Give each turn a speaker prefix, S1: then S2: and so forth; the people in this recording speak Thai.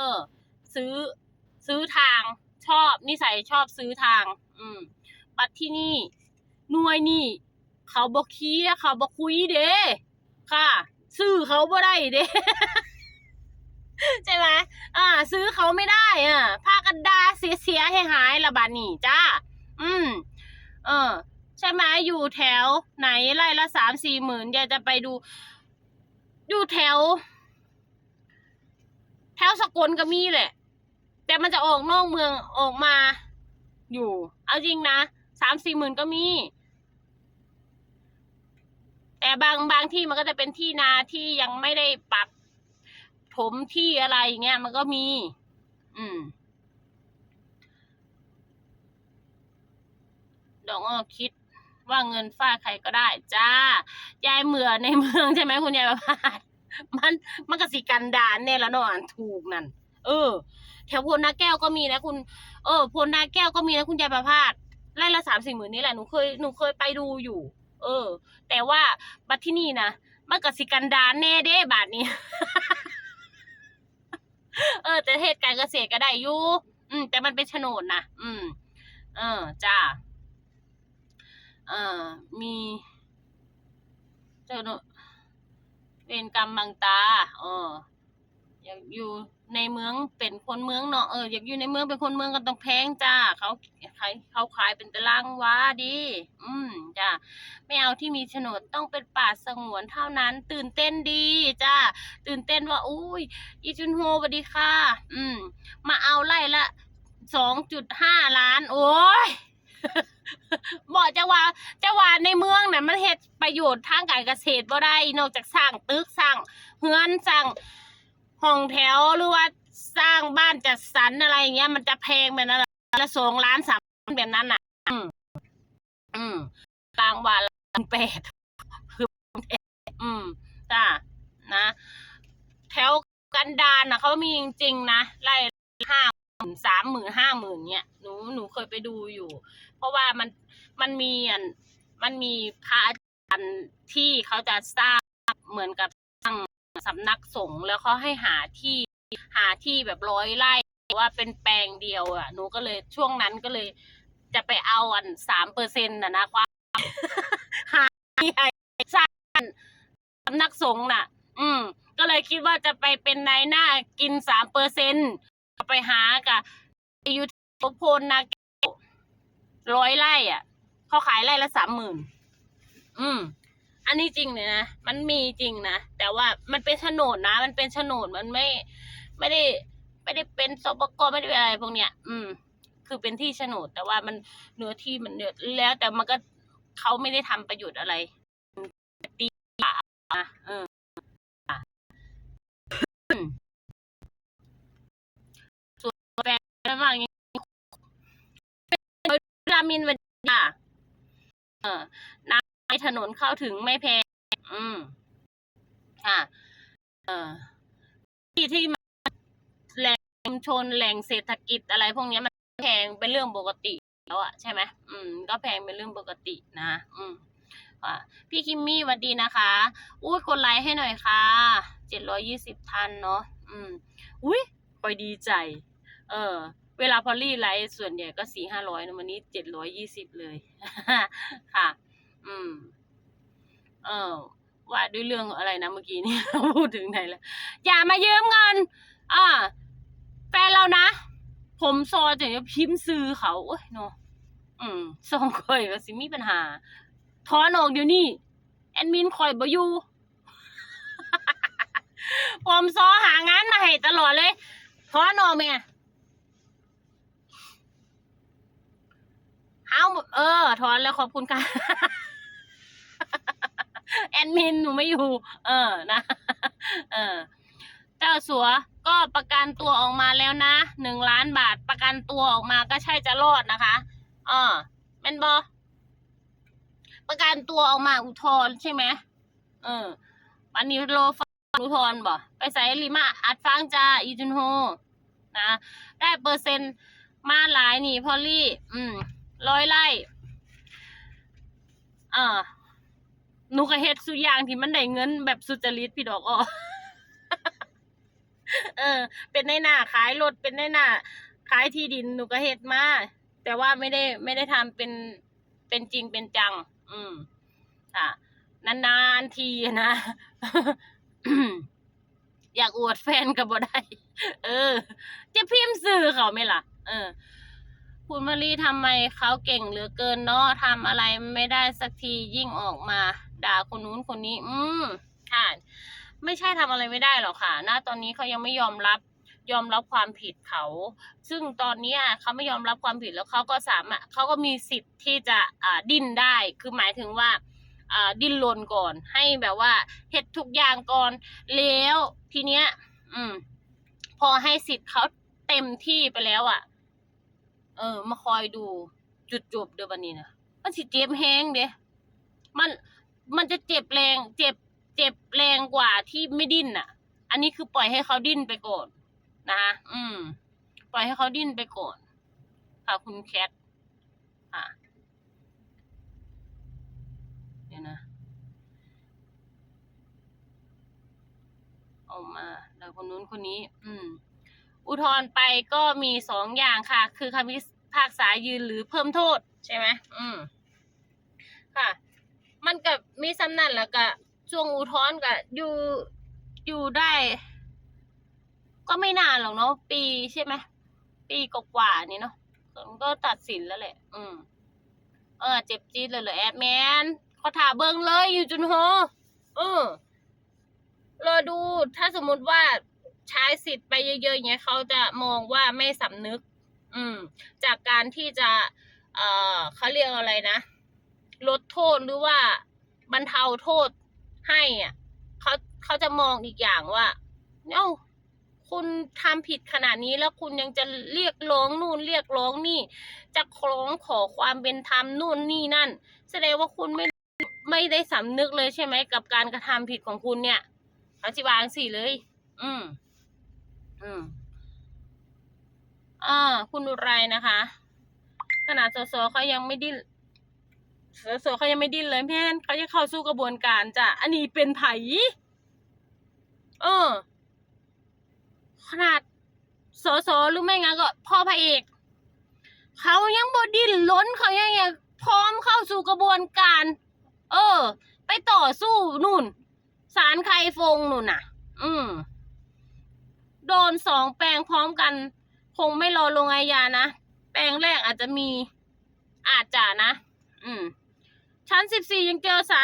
S1: ออ ซื้อซื้อทางชอบนิสัยชอบซื้อทาง อืม บัตรที่นี่หน่วยนี่ เขาบอกเคลียเขาบอกคุยเด้ค่ะ ซื้อเขาบ่ได้เด้ใช่ไหมอ่า ซื้อเขาไม่ได้ อะพากันดาเสียเสียให้หายละบาดนี่จ้า อืม เออ ใช่ไหมอยู่แถวไหนไร่ละสามสี่หมื่นอยากจะไปดู อยู่แถว แถวสกลก็มีแหละ แต่มันจะออกนอกเมืองออกมาอยู่ เอาจริงนะสามสี่หมื่นก็มี แต่บางบางที่มันก็จะเป็นที่นาที่ยังไม่ได้ปรับถมที่อะไรเงี้ยมันก็มี อืม ดอกอ้อคิดว่าเงินฟาใครก็ได้ จ้า ยายเหมือในเมืองใช่ไหมคุณยายประภาส มันมันก็สิกันดานเนี่ยแล้วเนาะอ่านถูกนั่นเออ แถวพลนาแก้วก็มีนะคุณ เออพลนาแก้วก็มีนะคุณยายประภาสไร่ละสามสี่หมื่นนี่แหละหนูเคยหนูเคยไปดูอยู่ เออ แต่ว่าบัดที่นี่นะมันก็สิกันดานแน่เด้บาทนี้ เออ แต่เหตุการเกษตรก็ได้อยู่อืม แต่มันเป็นโฉนดนะอืม เออจ้าเอ่อมีเจ้าหนู เวรกรรมบางตาเอออยากอยู่ในเมืองเป็นคนเมืองเนาะเอออยากอยู่ในเมืองเป็นคนเมืองก็ต้องแพงจ้าเขาขายเขาขายเป็นตารางวาดี อืมจ้าไม่เอาที่มีโฉนดต้องเป็นป่าสงวนเท่านั้น ตื่นเต้นดีจ้าตื่นเต้นว่าอุ้ยอีจุนโฮสวัสดีค่ะ อืม มาเอาไล่ละสองจุดห้าล้าน โอ้ย บอกจะว่าจะว่าในเมืองน่ะมันเฮ็ดประโยชน์ทางการเกษตรบ่ได้ นอกจากสร้างตึกสร้างเฮือนสร้างห้องแถวหรือว่าสร้างบ้านจัดสรรอะไรอย่างเงี้ยมันจะแพงแบบนั้นละสองล้านสามล้านแบบนั้นน่ะ อืมอืมกลางวันล้านแปดคืออืมจ้านะ แถวกันดารนะเขามีจริงๆนะไล่ห้า สามหมื่นห้าหมื่นเนี่ยหนูหนูเคยไปดูอยู่ เพราะว่ามันมันมีอันมันมีพระอาจารย์ที่เขาจะสร้างเหมือนกับสร้างสำนักสงฆ์แล้วเขาให้หาที่หาที่แบบร้อยไร่ว่าเป็นแปลงเดียวอะ หนูก็เลยช่วงนั้นก็เลย จะไปเอาอันสามเปอร์เซ็นต์นะนะความหาที่ให้สร้างสำนักสงฆ์น่ะ อืม ก็เลยคิดว่าจะไปเป็นนายหน้ากินสามเปอร์เซ็นต์ ไปหากับอยู่ที่โพนนาแก้วร้อยไร่อะเขาขายไร่ละสามหมื่นอืม อันนี้จริงเลยนะมันมีจริงนะแต่ว่ามันเป็นโฉนดนะ มันเป็นโฉนดมันไม่ ไม่ได้ ไม่ได้เป็นสปกไม่ได้เป็นอะไรพวกเนี้ย อืม คือเป็นที่โฉนด แต่ว่ามันเนื้อที่มันเนื้อแล้วแต่มันก็เขาไม่ได้ทำประโยชน์อะไรตีอะเออ ระหว่างนี้รามินวันดาเออ น้ำในถนนเข้าถึงไม่แพงอืมค่ะเออที่ที่มันแหล่งชุมชนแหล่งเศรษฐกิจอะไรพวกนี้มันแพงเป็นเรื่องปกติแล้วอะใช่ไหมอืม ก็แพงเป็นเรื่องปกตินะ อืมอะพี่คิมมี่สวัสดีนะคะอุ้ยกดไลค์ให้หน่อยค่ะเจ็ดร้อยี่สิบทันเนาะอืม อุ้ยคอยดีใจ เออ เวลาพอลลี่ไลฟ์ส่วนใหญ่ก็สี่ห้าร้อยนะวันนี้เจ็ดร้อยยี่สิบเลย ค่ะ อืม เออว่าด้วยเรื่องอะไรนะเมื่อกี้นี่พูดถึงไหนแล้ว อย่ามายืมเงิน อ่าแฟนเรานะ ผมซอจะพิมพ์ซื้อเขาโอ้ยเนาะอืมสองคอยก็สิมีปัญหาถอนออกเดี๋ยวนี้ แอดมินคอยบอยู่ผมซอหางานมาให้ตลอดเลยถอนออกไหมอะ เอาเออ ถอนแล้วขอบคุณค่ะ แอดมินหนูไม่อยู่ เออนะ เออ เจ้าสัวก็ประกันตัวออกมาแล้วนะหนึ่งล้านบาทประกันตัวออกมาก็ใช่จะรอดนะคะอ่าเป็นบอประกันตัวออกมาอุทธรใช่ไหมเออวันนี้โลฟังอุทธรบ่ไปใส่ลิมาอัดฟังจ้าอีจุนโฮนะ ได้เปอร์เซ็นต์มาหลายนี่พอลลี่ อืม ร้อยไร่อ่าหนูก็เฮ็ดสุอย่างที่มันได้เงินแบบสุจริตพี่ดอกอ้อเออ เป็นในหน้าขายรถเป็นในหน้าขายที่ดินหนูก็เฮ็ดมา แต่ว่าไม่ได้ไม่ได้ทำเป็นเป็นจริงเป็นจัง อืมอะ นานๆทีนะ อยากอวดแฟนก็บ่ได้ เออ จะพิมพ์สื่อเขาไหมล่ะ เออ คุณมารีทำไมเขาเก่งเหลือเกินเนาะทำอะไรไม่ได้สักทียิ่งออกมา ด่าคนนู้นคนนี้ อืมค่ะ ไม่ใช่ทำอะไรไม่ได้หรอกค่ะณตอนนี้เขายังไม่ยอมรับยอมรับความผิดเขา ซึ่งตอนนี้เขาไม่ยอมรับความผิดแล้วเขาก็สามารถเขาก็มีสิทธิ์ที่จะอ่าดิ้นได้ คือหมายถึงว่าอ่าดิ้นรนก่อน ให้แบบว่าเฮ็ดทุกอย่างก่อน แล้วทีเนี้ย อืม พอให้สิทธิ์เขาเต็มที่ไปแล้วอะ่ะ เออ มาคอยดูจุดจบเดี๋ยวบันนี้นะมันสิเจ็บแห้งเด้มันมันจะเจ็บแรง เจ็บ เจ็บแรงกว่าที่ไม่ดิ้นอะ อันนี้คือปล่อยให้เขาดิ้นไปก่อนนะคะอืม ปล่อยให้เขาดิ้นไปก่อน ค่ะคุณแคทค่ะเดี๋ยวนะ เอามา แล้วคนนู้นคนนี้ อืม อุทธรณ์ไปก็มีสองอย่างค่ะ คือคำพิพากษายืนหรือเพิ่มโทษใช่ไหมอืมค่ะ มันกับมีสำนันแล้วก็ช่วงอุทธรณ์ก็อยู่อยู่ได้ ก็ไม่นานหรอกเนาะปีใช่ไหมปีกว่าๆนี่เนาะก็ตัดสินแล้วแหละ อืม เออ เจ็บจี๊ดเลยเหรอแอดแมนเขาถาเบิงเลยอยู่จนโหเออรอดูถ้าสมมุติว่า ใช้สิทธิ์ไปเยอะๆอย่างเงี้ยเขาจะมองว่าไม่สำนึก อืม จากการที่จะ เอ่อเขาเรียกอะไรนะ ลดโทษหรือว่าบรรเทาโทษให้อะเขาเขาจะมองอีกอย่างว่า เอ้าคุณทำผิดขนาดนี้แล้วคุณยังจะเรียกร้องนู่นเรียกร้องนี่ จะร้องขอความเป็นธรรมนู่นนี่นั่น แสดงว่าคุณไม่ไม่ได้สำนึกเลยใช่ไหมกับการกระทำผิดของคุณเนี่ยเขาจิวางสี่เลย อืม อืมอ่า คุณอุไรนะคะ ขนาดสสเขายังไม่ดิ้นสสเขายังไม่ดิ้นเลยแม่นเขาจะเข้าสู่กระบวนการจ้ะ อันนี้เป็นไผเออ ขนาดสสหรือไม่งั้นก็ พ่อพระเอกเขายังบดิ้นล้นเขายังยังพร้อมเข้าสู่กระบวนการ เออ ไปต่อสู้นู่นศาลใครฟงนู่นน่ะ อืม โดนสองแปลงพร้อมกัน คงไม่รอลงอาญานะ แปลงแรกอาจจะมีอาจจะนะ อืม ชั้นสิบสี่ยังเจอสาร